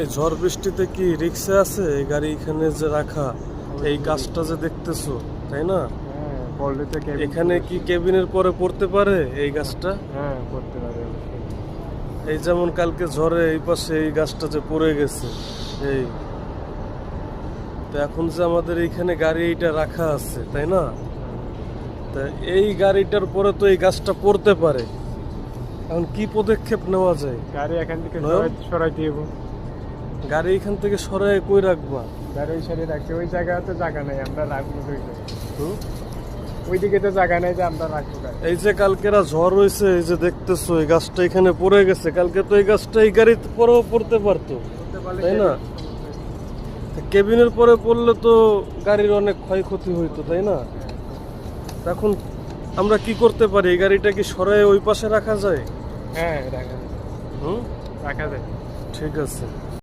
এই ঝড় বৃষ্টিতে কি রিক্সা আছে? এই গাড়ি এখানে যে রাখা এই গাছটা যে দেখতেছো তাই না? হ্যাঁ এখানে কি কেবিনের পরে পড়তে পারে এই গাছটা? হ্যাঁ পড়তে পারে এই যেমন কালকে ঝড়ে এই পাশে এই গাছটা যে পড়ে গেছে এই। তো এখন যে আমাদের এইখানে গাড়ি এইটা রাখা আছে তাই না? তা এই গাড়িটার পরে তো এই গাছটা পড়তে পারে। এখন কি পদক্ষেপ নেওয়া যায়? গাড়ি এখান থেকে নয়ন? গাড়ি এখান থেকে সরাই কই রাখবা? গাড়ি ওই সাইডে রাখছি। ওই জায়গায় তো জায়গা নেই আমরা রাখব? ওইদিকে তো জায়গা নেই যে আমরা রাখব এই যে কালকেরা ঝড় হয়েছে এই যে দেখতেছো এই গাছটা এখানে পড়ে গেছে। কালকে তো এই গাছটা এই গাড়িতে পরেও পড়তে পারতো তাই না? কেবিনের পরে পড়লে তো গাড়ির অনেক ক্ষয়ক্ষতি হইতো তাই না? এখন আমরা কি করতে পারি? এই গাড়িটা কি সরাই ওই পাশে রাখা যায়? হ্যাঁ রাখা যায়। হুম রাখা যায়। ঠিক আছে।